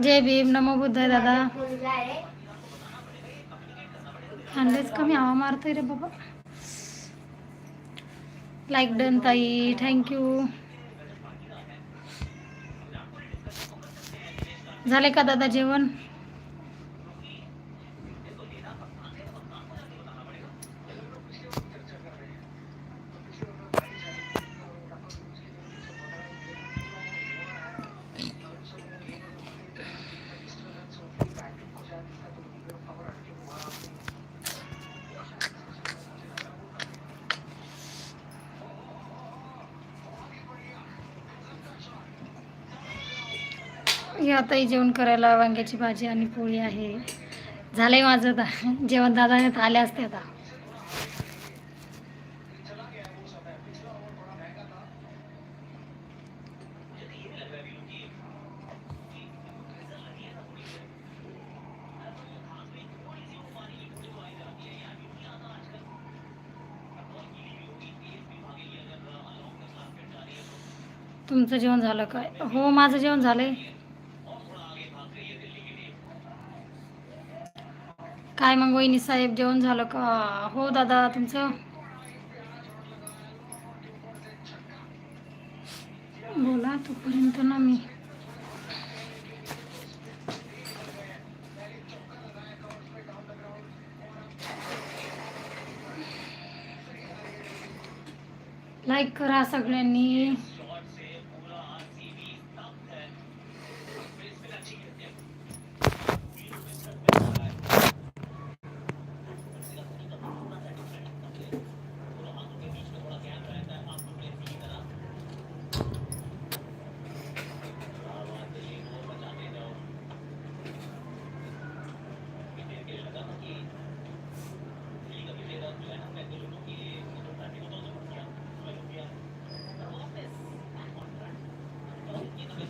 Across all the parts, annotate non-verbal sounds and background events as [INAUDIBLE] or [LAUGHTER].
जय भीम, नमो बुद्ध दादा। मुलगा कमी हवा मारतोय रे बाबा। लाईक डन ताई थँक्यू झाले का दादा जेवण? आताही जेवण करायला वांग्याची भाजी आणि पोळी आहे. झालंय माझं आता. जेवण दादाने तर आले असते आता. तुमचं जेवण झालं काय? हो माझं जेवण झालंय. काय मग वहिनी साहेब जेवण झालं का? हो दादा तुमचं? बोला तोपर्यंत ना मी. लाईक करा सगळ्यांनी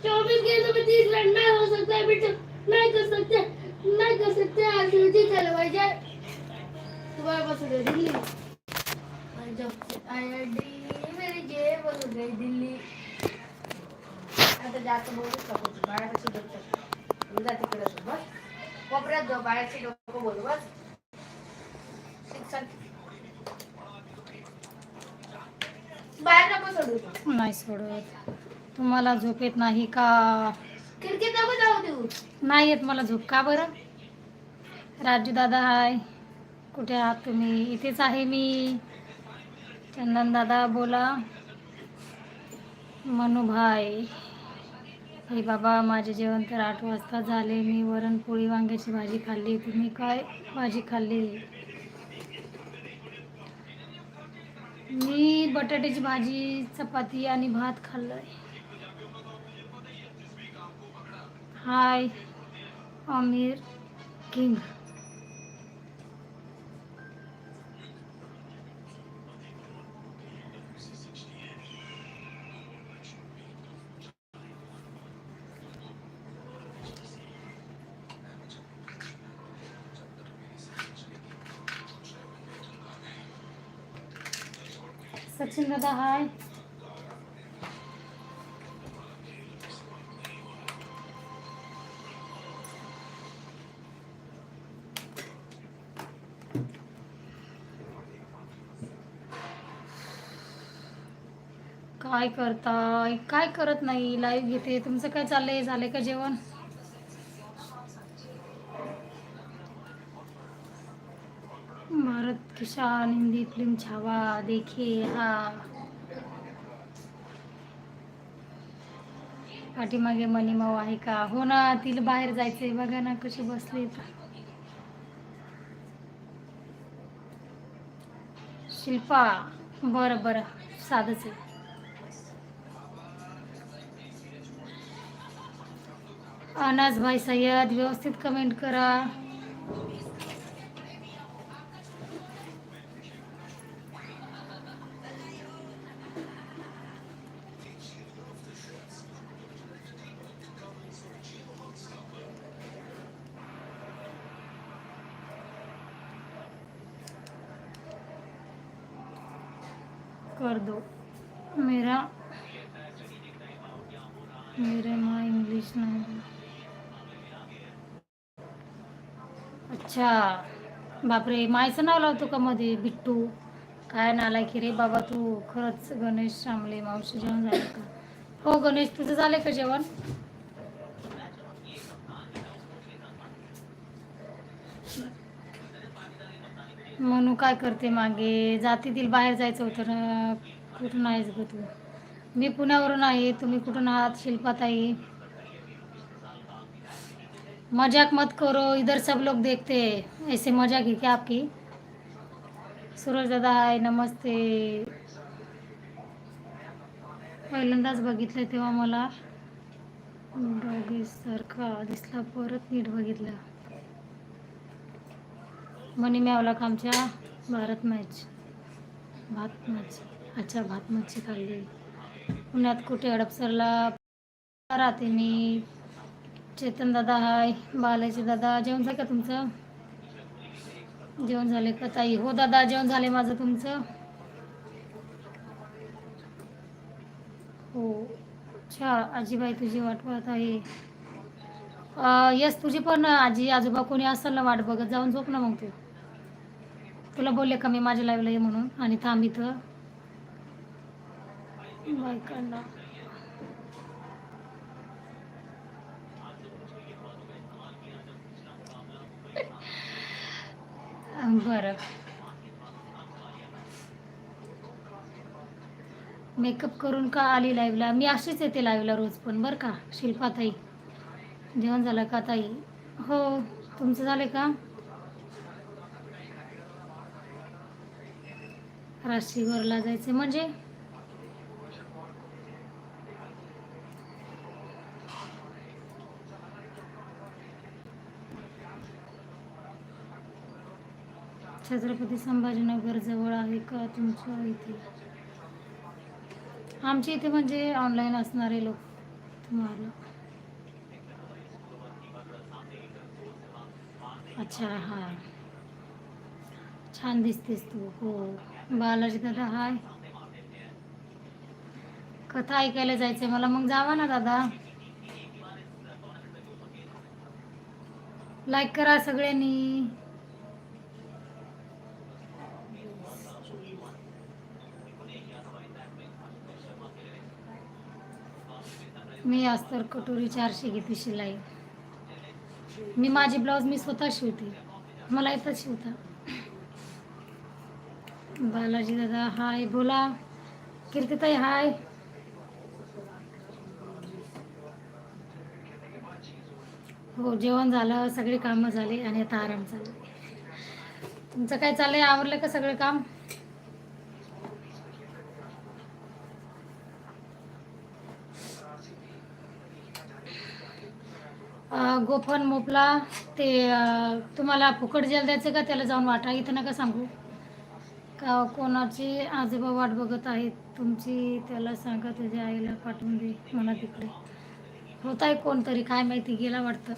चौबीस गेंदों में तीस रन नहीं हो सकता है बेटा नहीं कर सकते नहीं कर सकते आरसीबी चले भाई जाए तुम्हारे पास उधर दिल्ली और जब से आया दिल्ली मेरी जेब हो गई दिल्ली आता जास्त बोलूच नको बाळाची तिकडे बस कोपऱ्यात जाऊ बाळाची डॉक्टर बोलू बस शिक्षण. बाहेर नको सोडू. तू. नाही सोडत. तुम्हाला झोप येत नाही का? खिडकीत नको जाऊ देऊ. नाही येत मला झोप. का बरं? राजू दादा हाय. कुठे आहात तुम्ही? इथेच आहे मी. चंदन दादा बोला. मनुभाई हे बाबा माझे जेवण तर आठ वाजता झाले. मी वरणपोळी वांग्याची भाजी खाल्ली. तुम्ही काय भाजी खाल्ली? मी बटाट्याची भाजी चपाती आणि भात खाल्लं हाय आमिर किंग. सचिन दादा हाय. काय करताय? काय करत नाही? लाईव्ह घेते. तुमचं काय चाललंय? झालंय का जेवण? भारत हिंदी फिल्म छावा देखे हा. पाठीमागे मनीमाऊ आहे का? हो ना तिला बाहेर जायचंय. बघा ना कशी बसली शिल्पा बरं बरं. साधच आहे. अनाज भाई सय्यद व्यवस्थित कमेंट करा कर दो मेरा मेरे माँ इंग्लिश नाही बोल- अच्छा. बापरे मायचं नाव लावतो का मध्ये बिट्टू. काय नालाय की रे बाबा तू? खरंच गणेश शामले मावशी जेवण झालं का? हो गणेश तुझं झालं का जेवण? म्हणू काय करते मागे? जातीतील बाहेर जायचं होतं ना. कुठून आहेस ग तू? मी पुण्यावरून आहे. तुम्ही कुठून आहात? शिल्पाताई. मजाक मत करो इधर सब लोग देखते हैं। ऐसे मजाक है क्या आपकी? सूरज दादा हाय नमस्ते। पहिल्यांदाच बघितलं तेव्हा मला. सारखा दिसला परत नीट बघितला. मनी मिळवला का आमच्या भारत मॅच भात मॅच अच्छा भात मच्छी खाल्ली. पुण्यात कुठे हडपसरला राहते मी. चेतन दादा हाय बालाजी दादा जेवण झालं का तुमचं? जेवण झाले का ताई? हो दादा जेवण झाले माझं तुमचं? हो अच्छा आजीबाई तुझी वाट पाहत आहे. यस तुझी पण आजी आजोबा कोणी असेल ना वाट बघत जाऊन झोप ना मग तू. तुला बोलले का मी माझ्या लाईव्हला ये म्हणून आणि थांब इथं. बायकांना. बरं. मेकअप करून का आली लाईव्हला मी अशीच येते लाईव्हला रोज पण बरं का? शिल्पा ताई जेवण झालं का ताई? हो तुमचं झालं का? राशीवरला जायचं. म्हणजे? छत्रपती संभाजीनगर जवळ आहे का तुमच्या इथे? आमच्या इथे म्हणजे ऑनलाईन असणारे लोक तुम्हाला. अच्छा हां. छान दिसतेस तू हो. बालाजी दादा हाय कथा ऐकायला जायचंय मला. मग जावा ना दादा. लाईक करा सगळ्यांनी. मी अस्तर कटोरी चारशे घेते शिलाई. मी माझे ब्लाऊज मी स्वतः शिवते. मला येतात शिवता. बालाजी दादा हाय बोला. कीर्तिताई हाय. हो जेवण झालं सगळी कामं झाली आणि आता आराम चालू तुमचं काय चाललंय? आवरलं का सगळं काम? गोफन मोपला ते तुम्हाला फुकट जेल द्यायचं का? त्याला जाऊन वाटा इथं नका सांगू. का कोणाची आजोबा वाट बघत आहेत? तुमची त्याला सांगा तुझ्या आईला पाठवून दे मला तिकडे. होत आहे कोणतरी काय माहिती गेला वाटतं.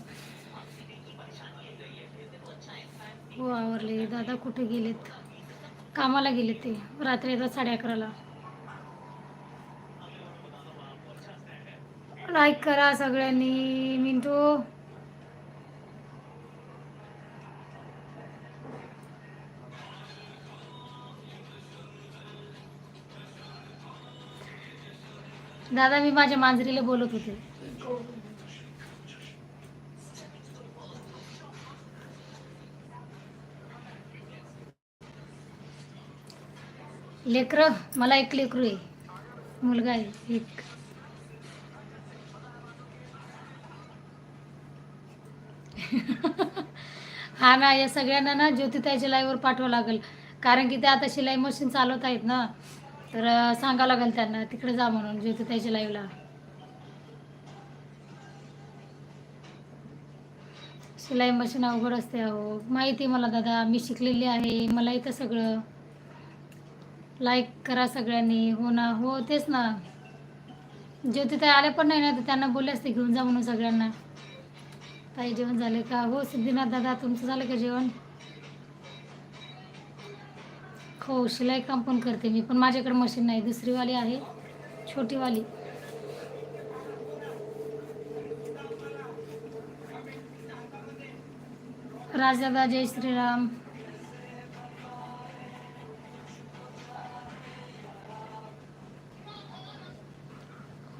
हो आवरले. दादा कुठे गेलेत? कामाला गेलेत ते. रात्री येतात साडे अकराला. लाईक करा सगळ्यांनी. मिंटू. दादा मी माझ्या मांजरीला बोलत होते. लेकरं मला एक लेकरू आहे. मुलगा आहे एक. हा ना या सगळ्यांना ना ज्योतिताईच्या लाईव्हवर पाठवावं लागेल. कारण की ते आता शिलाई मशीन चालवत आहेत ना. तर सांगा सांगावं लागेल त्यांना तिकडे जा म्हणून ज्योतिताईच्या लाईव्हला शिलाई मशीन अवघड असते अहो. माहिती आहे मला दादा मी शिकलेली आहे मला इथं सगळं. लाईक करा सगळ्यांनी हो ना? हो तेच ना. ज्योतिताई आले पण नाही ना तर त्यांना बोलले असते घेऊन जा म्हणून सगळ्यांना. ताई जेवण झाले का? हो सिद्धीनाथ दादा तुमचं झालं का जेवण? हो शिलाई काम पण करते मी पण माझ्याकडे मशीन नाही. दुसरीवाली आहे छोटीवाली. राजदादा जय श्रीराम.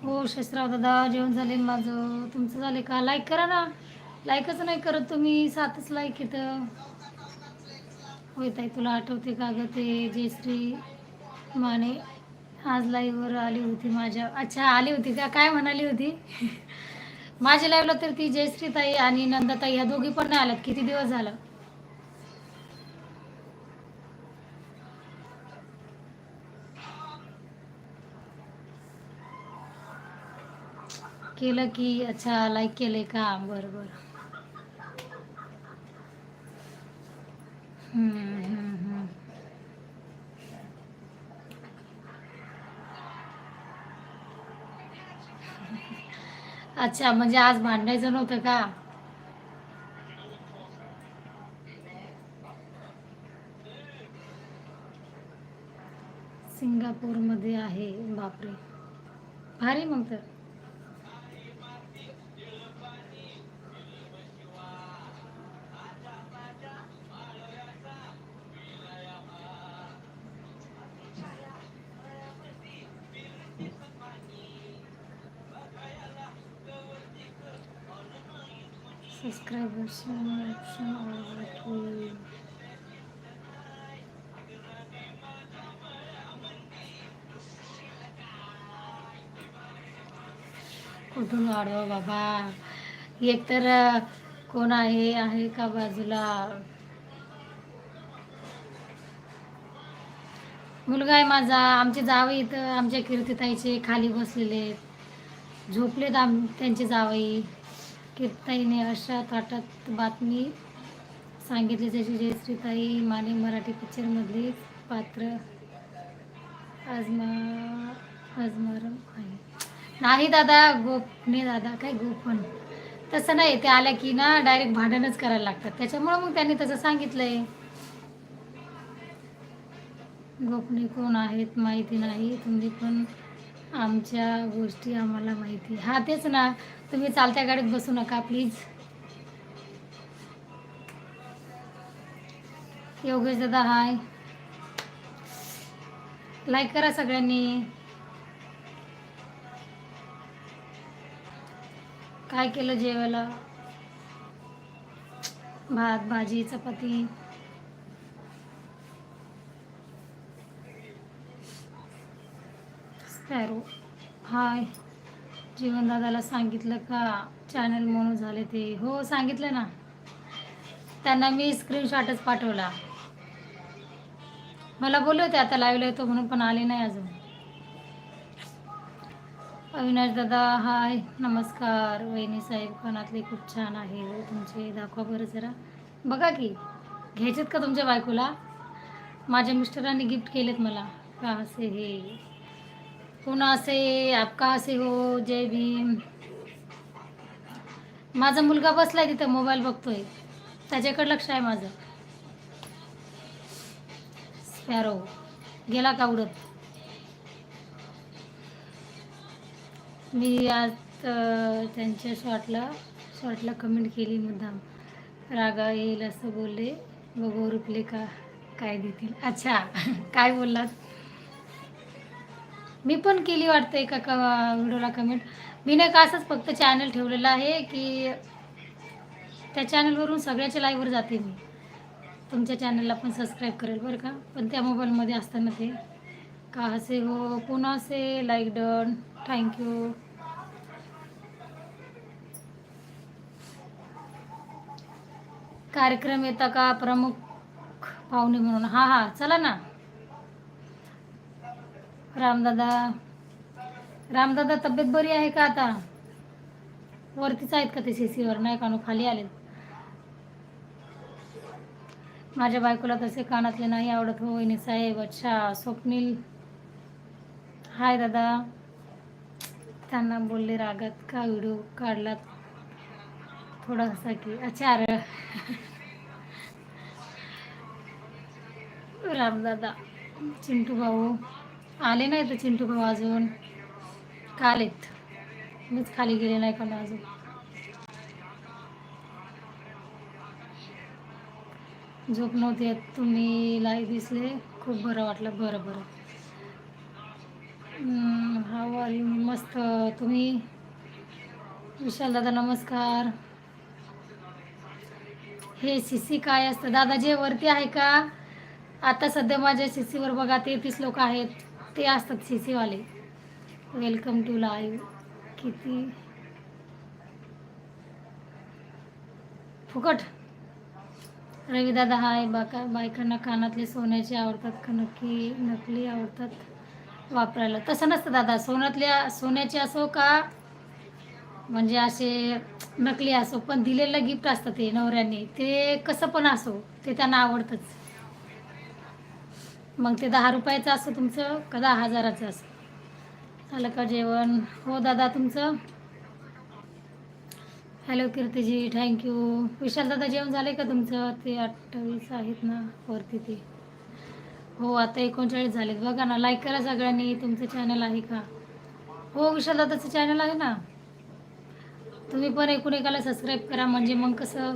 हो शस्त्राव दादा जेवण झाले माझं. तुमचं झाले का? लाईक करा ना. लाईकच नाही करत तुम्ही. सातच लाईक येतं. होय ताई तुला आठवते का गं ते जयश्री माने आज लाईव्हवर आली होती माझ्या. अच्छा आली होती का? काय म्हणाली होती? [LAUGHS] माझ्या लाईव्हला तर ती जयश्री ताई आणि नंदाताई ह्या दोघी पण नाही आल्यात. किती दिवस झालं? केलं की अच्छा लाईक केलंय का? बरं बरं. अच्छा म्हणजे आज भांडायचं नव्हतं का? सिंगापूरमध्ये आहे बापरे. भारी मग तर. कुठून वाढवा बाबा? एक तर कोण आहे आहे का बाजूला? मुलगा आहे माझा. आमचे जावई इथं आमच्या कीर्तिताईचे खाली बसलेले आहेत. झोपलेत आम त्यांचे जावई. कीर्तिताईने अशा ताटात बातमी सांगितली त्याची जयश्रीताई माने मराठी पिक्चरमधली पात्र आजमा आजमारम आहे. नाही दादा गोपने दादा काय गोपन तसं नाही ते आल्या की ना डायरेक्ट भांडणच करायला लागतात. त्याच्यामुळं मग त्यांनी तसं सांगितलंय. गोपने कोण आहेत माहिती नाही. तुम्ही पण आमच्या गोष्टी आम्हाला माहिती. हा तेच ना. तुम्ही चालत्या गाडीत बसू नका प्लीज योगेश दादा हाय लाईक करा सगळ्यांनी. काय केलं जेवायला? भात भाजी चपाती. स्पॅरो हो- हाय. जीवनदादाला सांगितलं का? चॅनल म्हणून झाले ते. हो सांगितलं ना. त्यांना मी स्क्रीनशॉटच पाठवला. मला बोलले होते आता लाईव्हला येतो म्हणून पण आले नाही अजून. अविनाश दादा हाय. नमस्कार. वहिनी साहेब कानातले खूप छान आहे हो तुमचे दाखवा बरं जरा. बघा की घ्यायचेत का तुमच्या बायकोला? माझ्या मिस्टरांनी गिफ्ट केलेत मला. का असे हे? पुन्हा असे? आपका असे हो? जय भीम. माझा मुलगा बसलाय तिथं मोबाईल बघतोय. त्याच्याकडे लक्ष आहे माझं. स्पॅरो गेला का उडत? मी आज त्यांच्या शॉर्टला शॉर्टला कमेंट केली मुद्दाम रागा येईल असं बोलले. बघू रुपले का काय देतील. अच्छा [LAUGHS] काय बोललात? मी पण केली वाटतं एका का व्हिडिओला कमेंट मी नाही का असंच फक्त चॅनल ठेवलेलं आहे की त्या चॅनलवरून सगळ्याच्या लाईव्हवर जाते मी. तुमच्या चॅनलला पण सबस्क्राईब करेल बरं का. पण त्या मोबाईलमध्ये असताना ते का असे हो पुन्हा असे लाईक डन थँक्यू कार्यक्रम येता का? प्रमुख पाहुणे म्हणून. हा हा चला ना. रामदादा. रामदादा तब्येत बरी आहे का आता? वरतीच आहेत का ते सीसीवर नाही का? खाली आले माझ्या बायकोला तसे कानातले नाही आवडत. हो साहेब. अच्छा स्वप्नील. हाय दादा. त्यांना बोलले रागात का व्हिडिओ काढला थोडासा की अच्छा अरे. रामदादा चिंटू भाऊ आले नाही तर चिंटू भाऊ अजून. काल आहेत मीच खाली गेले नाही का अजून. झोप नव्हती तुम्ही लाईव्ह दिसले. खूप बरं वाटलं. बरं बरं. हा वारी मस्त. तुम्ही? विशाल दादा नमस्कार. हे सी सी काय असतं? दादा जे वरती आहे का? आता सध्या माझ्या सी सीवर बघा तेहतीस लोक आहेत. ते असतात सी सीवाले वेलकम टू लाईव्ह किती? फुकट. रवी दादा हाय बाका बायकांना कानातले सोन्याचे आवडतात का? नक्की नकली आवडतात. वापरायला. तसं नसतं दादा. सोन्यातल्या सोन्याचे असो का म्हणजे असे नकली असो पण दिलेलं गिफ्ट असतं ते नवऱ्याने ते कसं पण असो ते त्यांना आवडतंच. मग ते दहा रुपयाचं असो तुमचं का दहा हजाराचं असो? झालं का जेवण? हो दादा तुमचं? हॅलो कीर्तीजी थँक्यू विशाल दादा जेवण झालं का तुमचं? ते अठ्ठावीस आहेत ना वरती ते. हो आता एकोणचाळीस झालेत. बघा ना लाईक करा सगळ्यांनी तुमचं चॅनल आहे का? हो विशाल दादाचं चॅनल आहे ना. तुम्ही पण एकूण एकाला सबस्क्राईब करा म्हणजे मग कसं?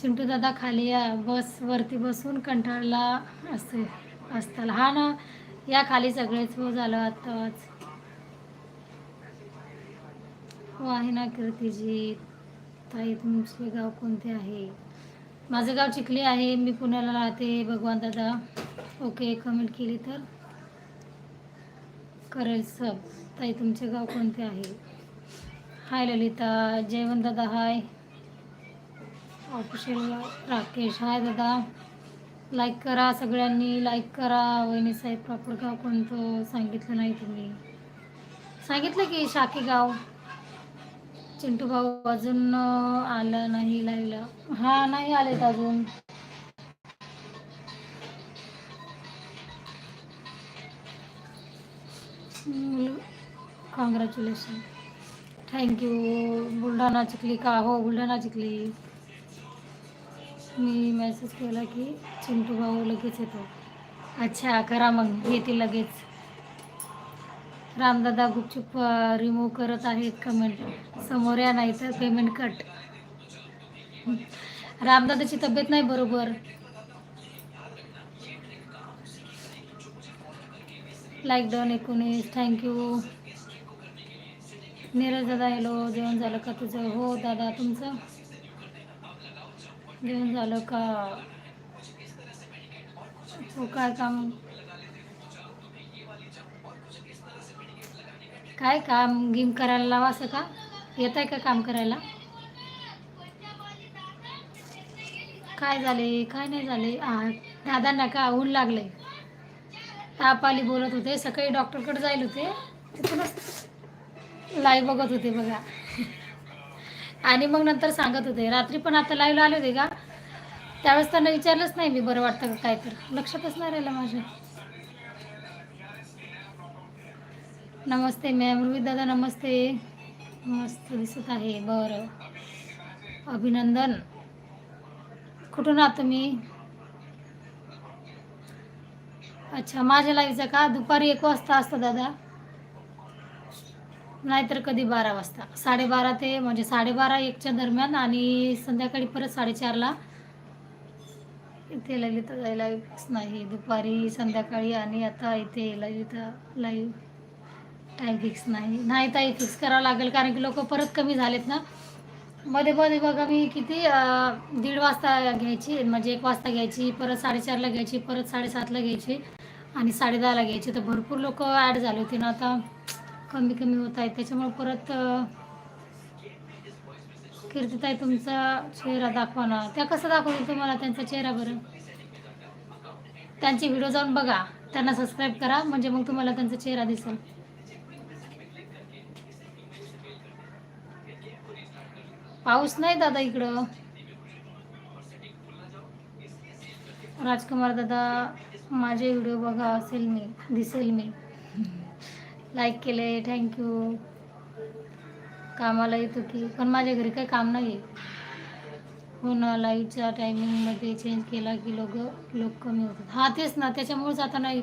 चिंटू दादा खाली या बस वरती बसून कंटाळला असते असताल. हा ना या खाली सगळेच हो झालं आत्ताच हो आहे ना कीर्तीजी. ताई तुमचे गाव कोणते आहे? माझं गाव चिखली आहे मी पुण्याला राहते भगवान दादा. ओके कमेंट केली तर? करेल सब. ताई तुमचे गाव कोणते आहे? हाय ललिता. जयवंत दादा हाय ऑफिशियल राकेश. हाय दादा. लाईक करा सगळ्यांनी लाईक करा. वहिनी साहेब प्रॉपर गाव कोणतं? सांगितलं नाही तुम्ही. सांगितलं की शाकी गाव. चिंटू भाऊ अजून आला नाही लाईला हा नाही आलेत अजून. कॉंग्रॅच्युलेशन थँक्यू बुलढाणा चिखली का हो बुलढाणा चिखली मी मेसेज केला की चिंटू भाऊ लगेच येतो. अच्छा करा मग. येते लगेच. रामदादा गुपचूप रिमूव्ह करत आहेत. कमेंट समोर या नाही तर पेमेंट कट रामदादाची तब्येत नाही बरोबर. लाईक डॉन एकोणीस. थँक्यू नीरज दादा हॅलो जेवण झालं का तुझं? हो दादा तुमचं? जेवण झालं का? हो काय काम? काय काम गिम करायला लावा असं का? येत आहे का काम करायला? काय झाले? काय नाही झाले? दादांना का ऊन लागले ताप आली बोलत होते. सकाळी डॉक्टरकडे जाईल होते. तिथूनच लाईव्ह बघत होते बघा. आणि मग नंतर सांगत होते. रात्री पण आता लाईव्हला आले होते का? त्यावेळेस त्यांना विचारलंच नाही मी बरं वाटतं का काय तर. लक्षातच नाही राहिलं माझ्या. नमस्ते मॅम रोहित दादा नमस्ते. मस्त दिसत आहे. बरं. अभिनंदन. कुठून आहात तुम्ही? अच्छा माझ्या लाईव्हचं का? दुपारी एक वाजता असतं दादा. नाहीतर कधी बारा वाजता. साडेबारा ते म्हणजे साडेबारा एकच्या दरम्यान आणि संध्याकाळी परत साडेचारला. इथे ललिता लाईव्ह नाही. दुपारी संध्याकाळी आणि आता इथे ललिता लाईव्ह टाईम फिक्स नाही. नाही ताई फिक्स करावं लागेल कारण की लोक परत कमी झालेत ना. मध्ये मध्ये बघा मी किती दीड वाजता घ्यायची म्हणजे एक वाजता घ्यायची परत साडेचारला घ्यायची परत साडेसातला घ्यायची आणि साडेदहाला घ्यायची. तर भरपूर लोक ॲड झाले होते ना आता. कमी कमी होत आहेत. त्याच्यामुळे परत कीर्तीत आहे तुमचा चेहरा दाखवा ना. त्या कसं दाखवतील तुम्हाला त्यांचा चेहरा बरं? त्यांचे व्हिडिओ जाऊन बघा. त्यांना सबस्क्राईब करा म्हणजे मग तुम्हाला त्यांचा चेहरा दिसेल. पाऊस नाही दादा इकडं. राजकुमार दादा माझे व्हिडिओ बघा असेल मी दिसेल मी. लाईक केले थँक्यू कामाला येतो की पण माझ्या घरी काही काम नाही आहे हो ना लाईटच्या टायमिंगमध्ये चेंज केला की लोक लोक कमी होतात. हा तेच ना त्याच्यामुळेच आता नाही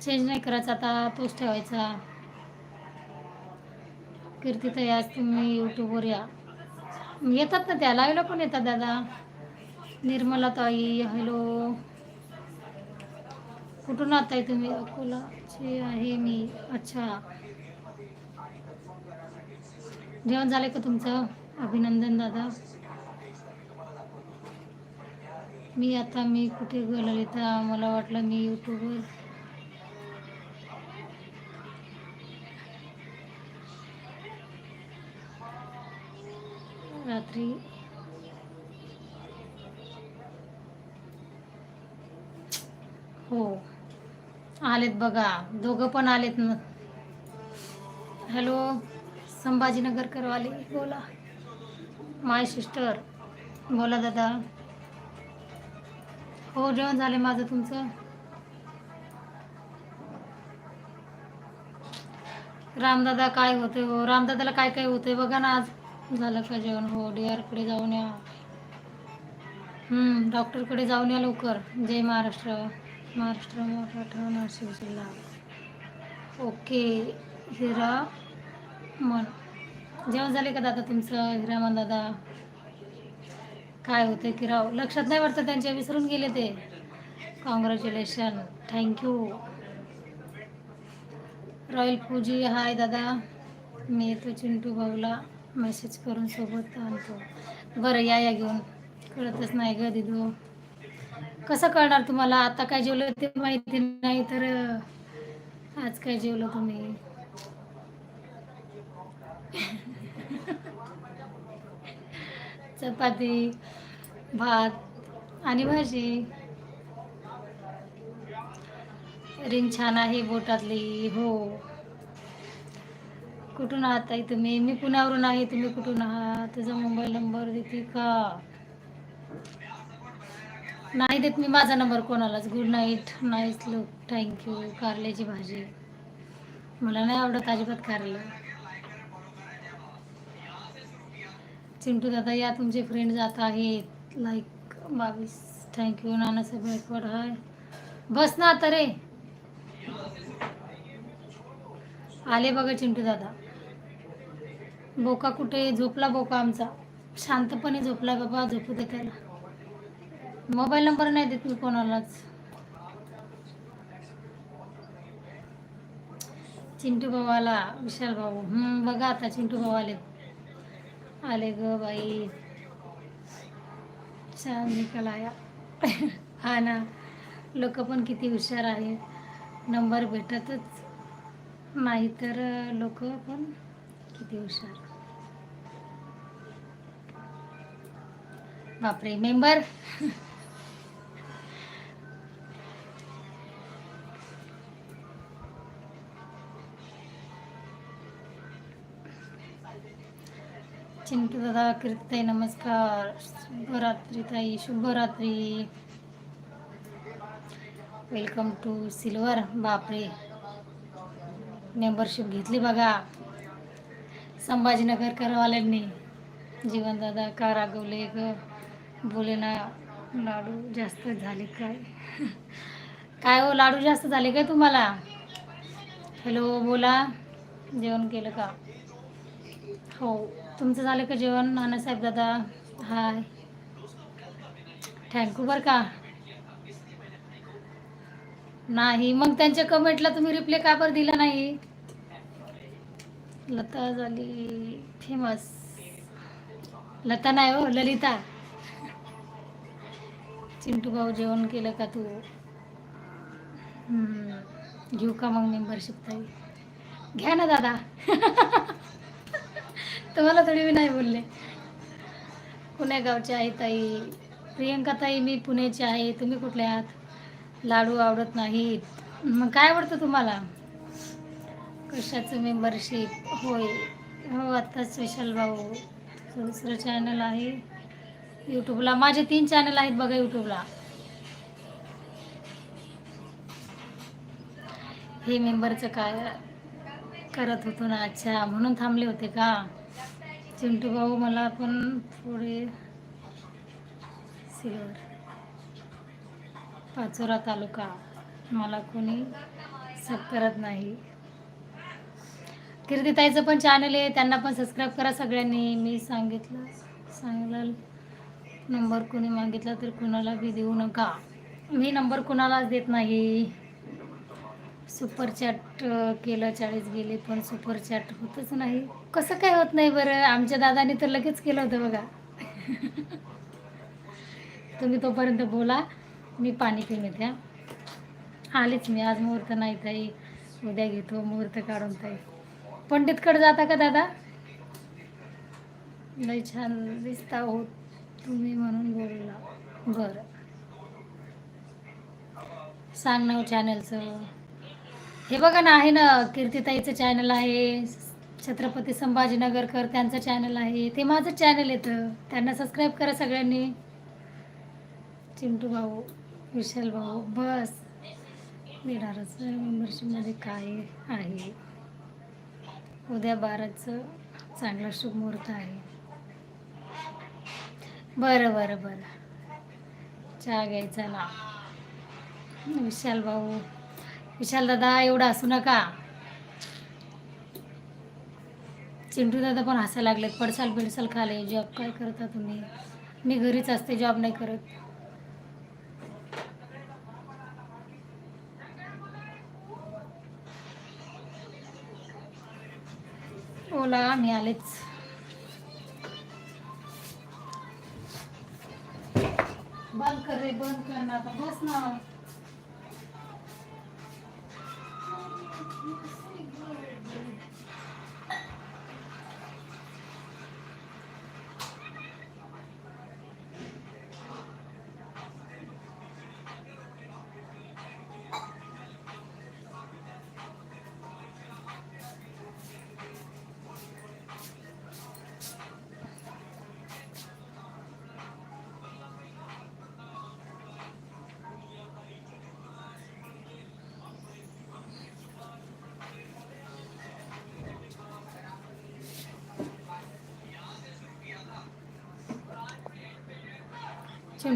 चेंज नाही करायचा आता तोच ठेवायचा. कीर्तिताई आज तुम्ही यूट्यूबवर या. येतात ना त्या. लाईव्हला पण येतात दादा. निर्मला ताई हॅलो. कुठून आताय तुम्ही? अकोलाचे आहे मी. अच्छा. जेवण झालं का तुमचं? अभिनंदन दादा. मी आता मी कुठे गेलो तर मला वाटलं मी यूट्यूबवर रात्री. हो. आलेत बघा. दोघं पण आलेत ना. हॅलो संभाजीनगरकरवाले बोला. माय सिस्टर बोला दादा. हो जेवण झाले माझं तुमचं? रामदादा काय होते हो? रामदादाला काय काय होते बघा ना आज. झालं का जेवण? हो कडे जाऊन या. हम्म, डॉक्टरकडे जाऊन या लवकर. जय महाराष्ट्र. महाराष्ट्र मराठा नाशिक जिल्हा ओके हिरा मन. जेवण झाले का दादा तुमचं? हिरामन दादा. काय होतं की राव लक्षात नाही वाटतं त्यांच्या विसरून गेले ते. कॉंग्रॅच्युलेशन थँक्यू रॉयल पूजी हाय दादा. मी येतो चिंटू भाऊला. मेसेज करून सोबत आणतो. बरं या या घेऊन. कळतच नाही ग दिदू. कसं कळणार तुम्हाला? आता काय जेवलं ते माहिती नाही तर आज काय जेवलं तुम्ही? चपाती भात आणि भाजी. रिंग छान आहे बोटातली हो. कुठून आहात ताई तुम्ही? मी पुण्यावरून आहे. तुम्ही कुठून आहात? तुझा मोबाईल नंबर देते का? नाही देत मी माझा नंबर कोणालाच. Good night. Nice look. Thank you कारल्याची भाजी. मला नाही आवडत अजिबात कारलं. चिंटू दादा या तुमचे फ्रेंड जात आहेत. लाईक बावीस. Thank you Nanasaheb Gaikwad hi. बस ना आता रे. आले बघा चिंटू दादा. बोका कुठे? झोपला बोका आमचा. शांतपणे झोपला बाबा झोपू दे त्याला. मोबाईल नंबर नाही देत मी कोणालाच. चिंटू भावाला विशाल भाऊ. हम्म बघा आता चिंटू भाऊ आले आले ग बाई. छान निकाल आया. हा ना लोक पण किती हुशार आहेत नंबर भेटतच. नाही तर लोक पण किती हुशार. बापरे मेंबर? चिंकी दादा कीर्तिताई नमस्कार. शुभरात्री ताई शुभरात्री. वेलकम टू सिल्वर बापरे. मेंबरशिप घेतली बघा. संभाजीनगर करवाल्यांनी जीवन दादा का रागवले ग? बोले ना लाडू जास्त झाले काय? काय हो लाडू जास्त झाले काय तुम्हाला? हॅलो बोला. जेवण केलं का? हो तुमचं झालं का जेवण? नानासाहेब दादा हाय थँक्यू बरं का. नाही मग त्यांच्या कमेंटला तुम्ही रिप्लाय का बरं दिला नाही? लता झाली फेमस लता नाही हो ललिता. चिंटू भाऊ जेवण केलं का तू? घेऊ का मग मेंबरशिप ताई घ्या ना दादा. [LAUGHS] तुम्हाला थोडी मी नाही बोलले. पुण्या गावचे आहे ताई. प्रियंका ताई मी पुण्याची आहे. तुम्ही कुठले आहात? लाडू आवडत नाहीत. मग काय आवडतं तुम्हाला? कशाचं मेंबरशिप होय. हो आत्ताच विशाल भाऊ. दुसरं चॅनल आहे. यूट्यूबला माझे तीन चॅनल आहेत बघा यूट्यूबला हे मेंबरचं काय करत होतो ना अच्छा म्हणून थांबले होते का? चिंटू भाऊ मला पण थोडे सिल्वर पाचोरा तालुका. मला कोणी सब करत नाही. कीर्तिताईचं पण चॅनल आहे. त्यांना पण सबस्क्राईब करा सगळ्यांनी. मी सांगितलं सांगलं नंबर कुणी मागितला तर कुणाला बी देऊ नका. मी नंबर कुणालाच देत नाही. सुपर चॅट केलं चाळीस गेले पण सुपर चॅट होतच नाही. कसं काय होत नाही बरं? आमच्या दादाने तर लगेच केलं होतं बघा. [LAUGHS] तुम्ही तोपर्यंत बोला मी पाणी पिऊन येते. आलीच मी आज मुहूर्त नाही ताई. उद्या घेतो मुहूर्त काढून ताई. पंडितकडे जाता का दादा? लई छान दिसता होत. तुम्ही म्हणून बोलला. बरं. सांग ना हो चॅनलचं हे बघा ना आहे ना कीर्तिताईचं चॅनल आहे छत्रपती संभाजीनगरकर त्यांचं चॅनल आहे ते माझं चॅनल येतं त्यांना सबस्क्राईब करा सगळ्यांनी. चिंटू भाऊ विशाल भाऊ बस. येणारच मेंबरशिपमध्ये काय आहे? उद्या बाराचं चांगला शुभ मुहूर्त आहे. बरं बरं बरं. चहा घ्यायचा ना. विशाल भाऊ. विशाल दादा एवढा असू नका. चिंटू दादा पण हसायला लागलेत. पडसाल बिडसाल खाले. जॉब काय करता तुम्ही? मी घरीच असते जॉब नाही करत. ओला मी आलेच. बंद कर रे बंद कर ना आता. बस ना.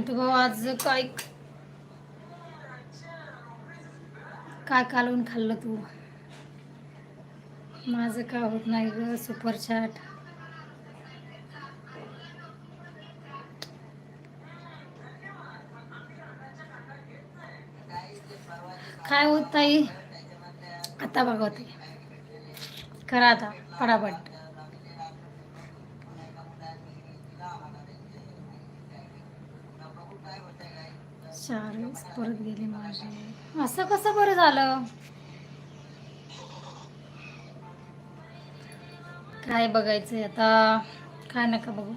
म्हणतो भाऊ आज काय काय कालवून खाल्लं तू? माझं का होत नाही ग सुपर चॅट काय होत ताई? आता बघा ते. करा आता पटापट चाळीस परत गेले माझे. असं कसं बरं झालं? काय बघायचंय आता? काय नका बघू.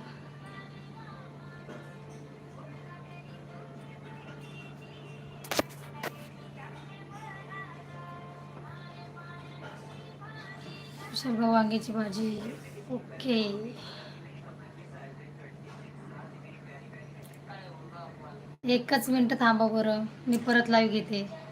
शेवगा वांग्याची भाजी ओके. एकच मिनटं थांबा बरं. मी परत लाईव्ह घेते.